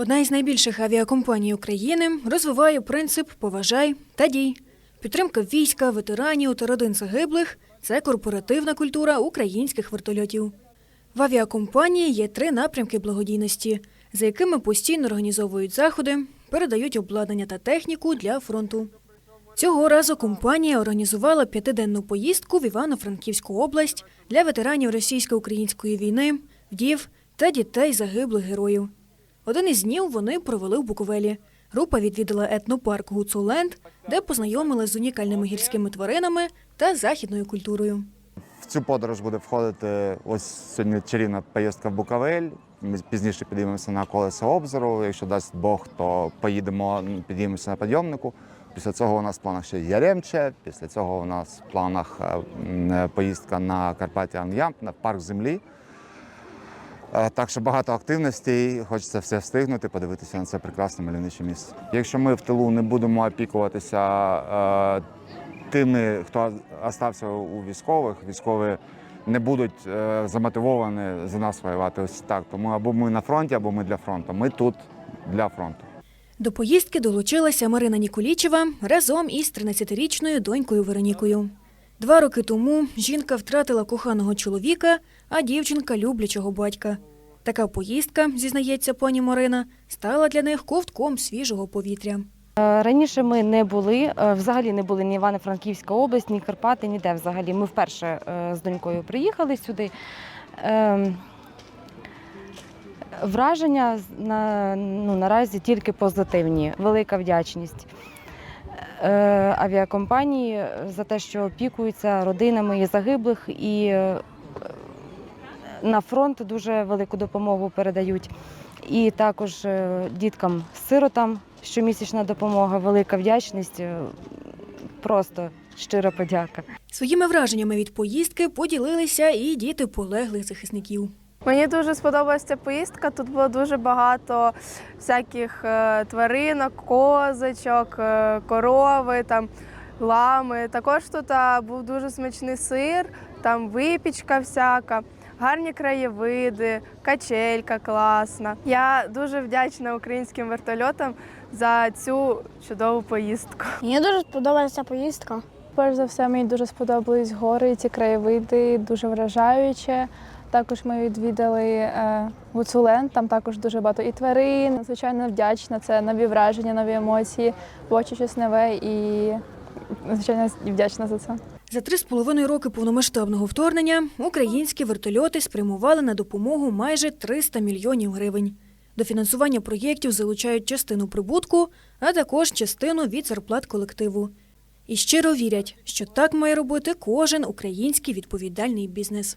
Одна із найбільших авіакомпаній України розвиває принцип поважай та дій. Підтримка війська, ветеранів та родин загиблих це корпоративна культура українських вертольотів. В авіакомпанії є три напрямки благодійності, за якими постійно організовують заходи, передають обладнання та техніку для фронту. Цього разу компанія організувала п'ятиденну поїздку в Івано-Франківську область для ветеранів російсько-української війни, вдів та дітей загиблих героїв. Один із днів вони провели в Буковелі. Група відвідала етнопарк Гуцуленд, де познайомилась з унікальними гірськими тваринами та західною культурою. В цю подорож буде входити ось сьогодні чарівна поїздка в Буковель. Ми пізніше підіймемося на колесо обзору. Якщо дасть Бог, то поїдемо, ну, підіймемося на підйомнику. Після цього у нас в планах ще Яремче. Після цього у нас в планах е, поїздка на Карпатіан Ямп, на парк землі. Е, Так що багато активностей, хочеться все встигнути, подивитися на це прекрасне мальовниче місце. Якщо ми в тилу не будемо опікуватися е, тими, хто остався у військових, військові не будуть е, замотивовані за нас воювати. Ось так. Тому або ми на фронті, або ми для фронту. Ми тут для фронту. До поїздки долучилася Марина Ніколічева разом із 13-річною донькою Веронікою. Два роки тому жінка втратила коханого чоловіка, а дівчинка люблячого батька. Така поїздка, зізнається пані Марина, стала для них ковтком свіжого повітря. Е, Раніше ми не були, е, взагалі не були ні Івано-Франківська область, ні Карпати, ніде взагалі. Ми вперше е, з донькою приїхали сюди. Ем, Враження на, ну, наразі тільки позитивні. Велика вдячність авіакомпанії за те, що опікуються родинами і загиблих, і е, на фронт дуже велику допомогу передають. І також е, діткам-сиротам щомісячна допомога, велика вдячність, е, просто щира подяка. Своїми враженнями від поїздки поділилися і діти полеглих захисників. Мені дуже сподобалася ця поїздка. Тут було дуже багато всяких е, тваринок, козочок, е, корови, там лами. Також тут був дуже смачний сир, там випічка всяка, гарні краєвиди, качелька класна. Я дуже вдячна українським вертольотам за цю чудову поїздку. Мені дуже сподобалася поїздка. Перш за все, мені дуже сподобались гори, ці краєвиди, дуже вражаюче. Також ми відвідали е, Гуцулен, там також дуже багато і тварин. Звичайно, вдячна. Це нові враження, нові емоції, бачу щось нове і звичайно вдячна за це. За три з половиною роки повномасштабного вторгнення українські вертольоти спрямували на допомогу майже 300 мільйонів гривень. До фінансування проєктів залучають частину прибутку, а також частину від зарплат колективу. І щиро вірять, що так має робити кожен український відповідальний бізнес.